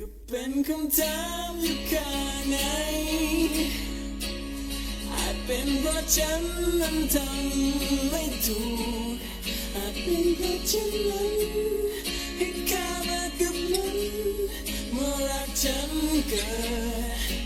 ก็เป็นคำถามอยู่ข้างในอาจเป็นเพราะฉันนั้นทำไม่ถูกอาจเป็นเพราะฉันนั้นให้ค่ามากับมันเมื่อรักฉันเกิด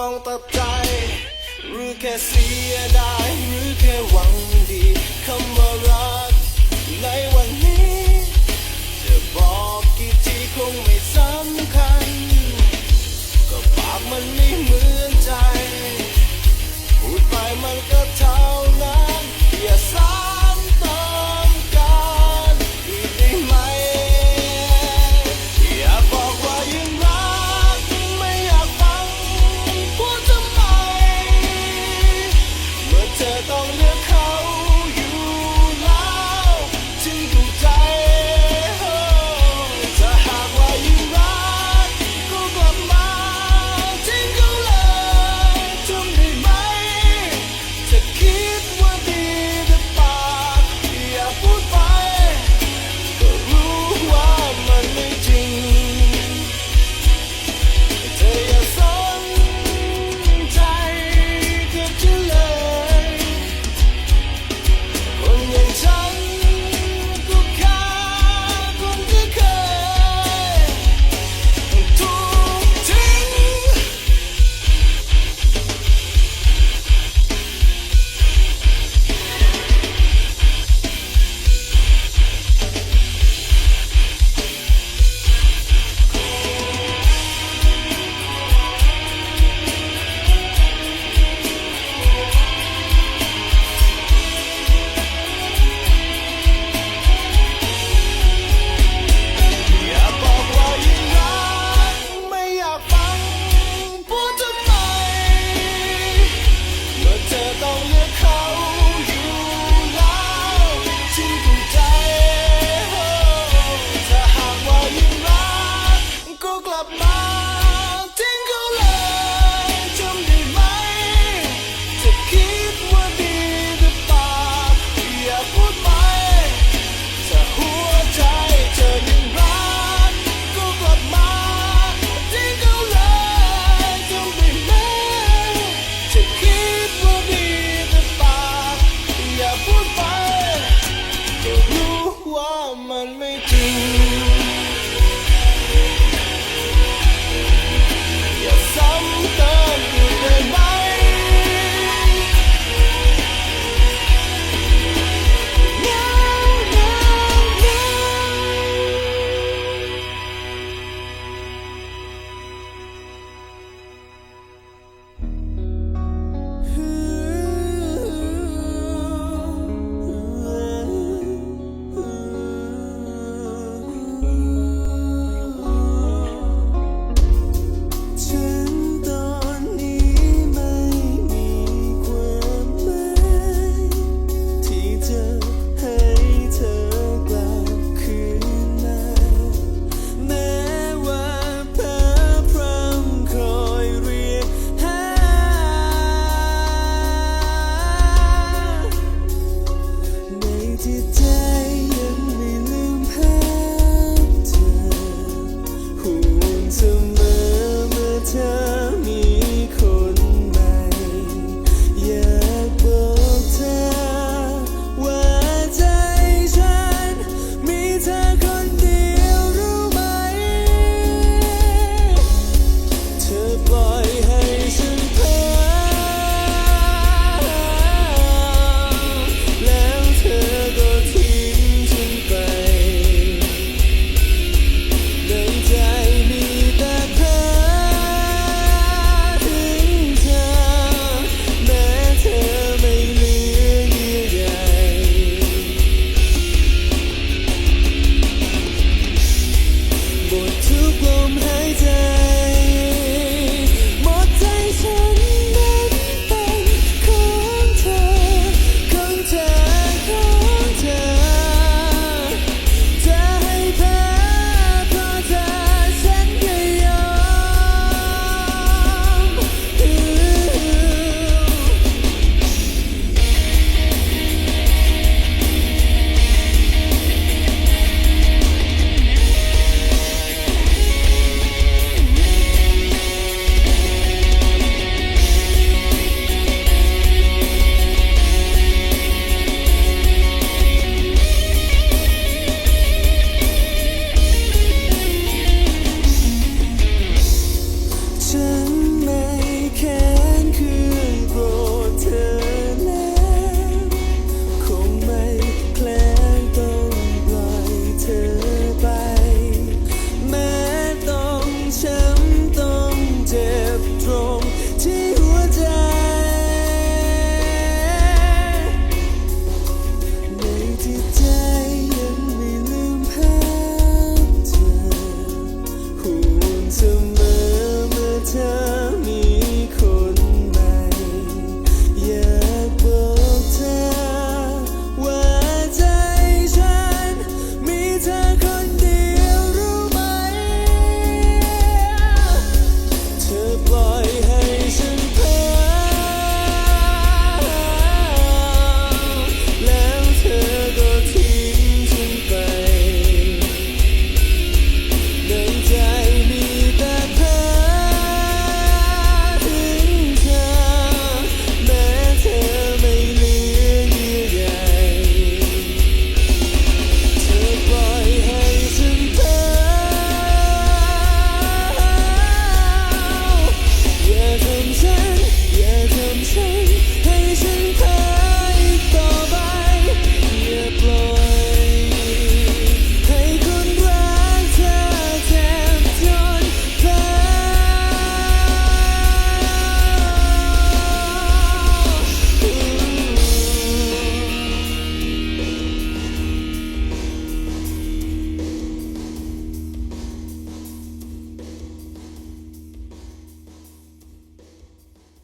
้องตัดใจหรือแค่เสียดายหรือแค่หวังดีคำว่ารักในวันนี้ จะบอกกี่ทีคงไม่สำคัญ ก็ปากมันไม่เหมือนใจ พูดไปมันก็เท่านั้นอย่าซ้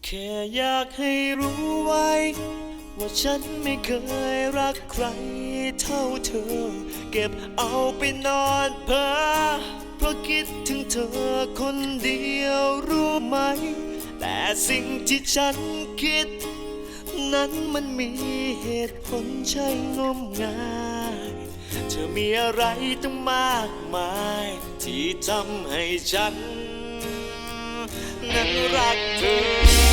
แค่อยากให้รู้ไว้ ว่าฉันไม่เคยรักใครเท่าเธอ เก็บเอาไปนอนเพ้อเพราะคิดถึงเธอคนเดียวรู้ไหม แต่สิ่งที่ฉันคิด นั้นมันมีเหตุผลใช่งมงายเธอมีอะไรตั้งมากมาย ที่ทำให้ฉันนั้นรักเธอ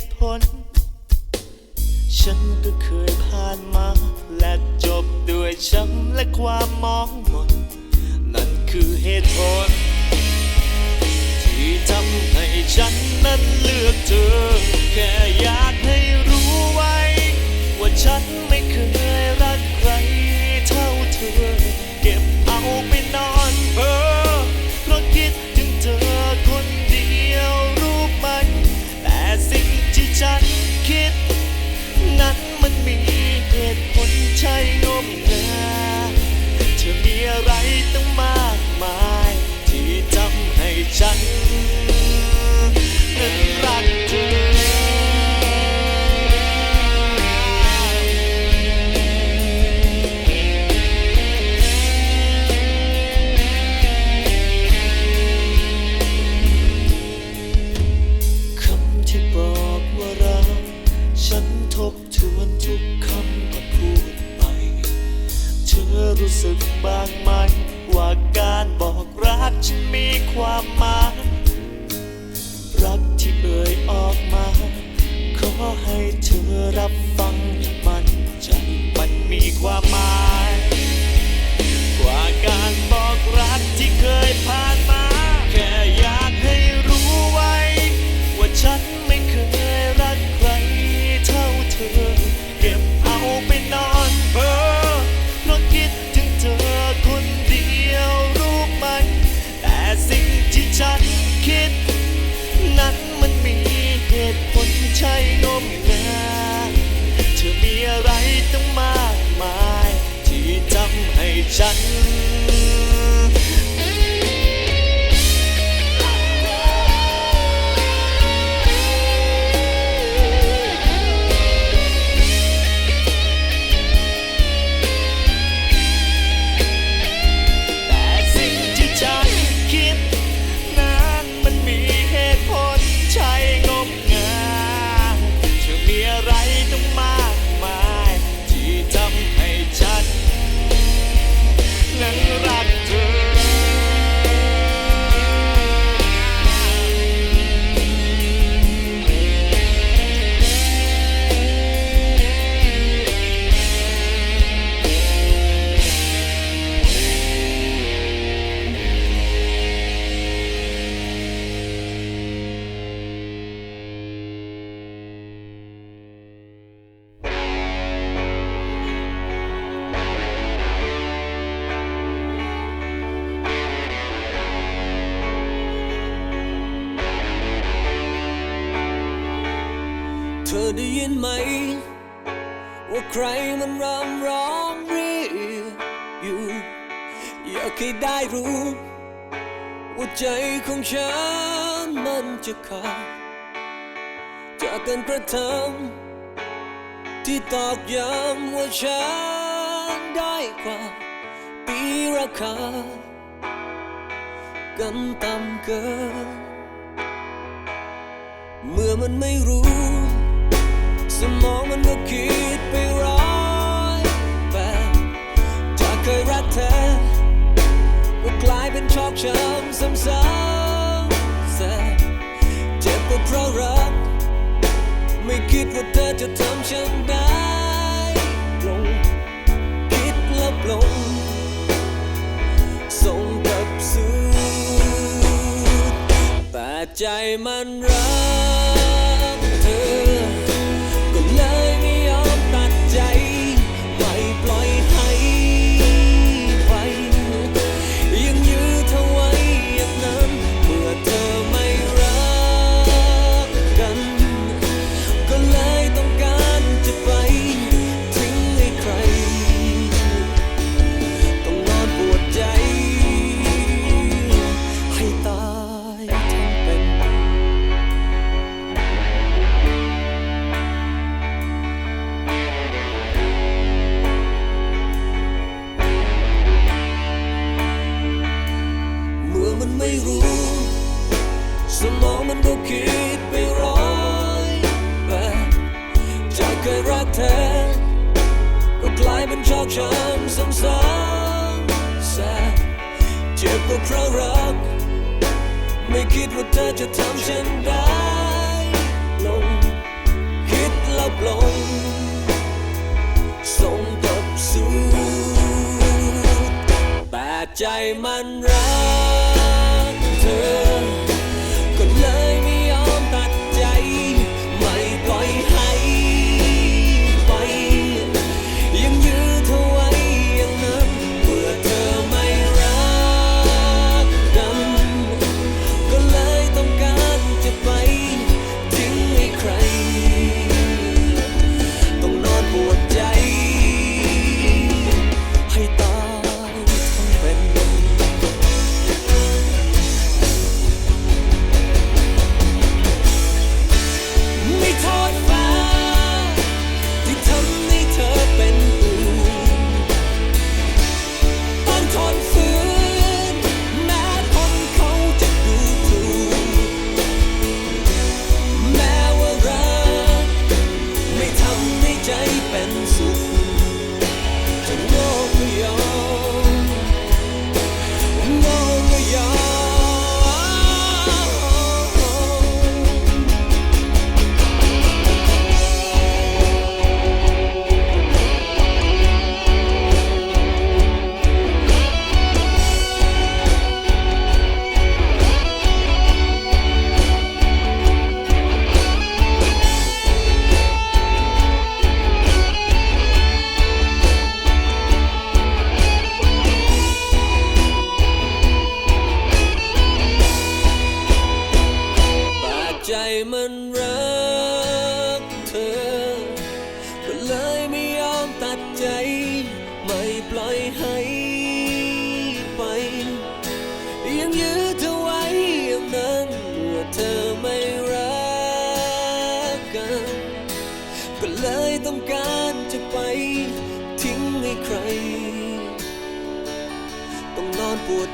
ตุผล ฉันก็เคยผ่านมา และจบด้วยช้ำและความมองหมด นั่นคือเหตุผล ที่ทำให้ฉันนั้นเลือกเธอ แค่อยากให้รู้ไว้ ว่าฉัน ใช่งมงายเธอมีอะไรตั้งมากมาย ที่ทำให้ฉันนั้น ธอได้ยินไหม ว่าใครมันรำร้องเรียกอยู่ อยากให้ได้รู้ ว่าใจของฉันมันจะขาดจากการกระทำที่ตอกย้ำว่าฉันได้กว่าปีราคากันต่ำเกิน เมื่อมันไม่รู้ มองมันก็คิดไปร้อยแปดจาเคยรักเธอว่กลายเป็นชอกช้ำซ้ำซ้ำเจ็บเพราะรัก ไม่คิดว่าเธอจะทำฉันได้ลงคิดลับลงส่งกับสุดแต่ใจมันรัก เพราะรัก ไม่คิดว่าเธอจะทำฉันได้ลงคิดลับลงส่งกับสู่แต่ใจมันรัก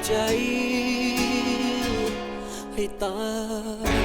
ใจ ให้ตาย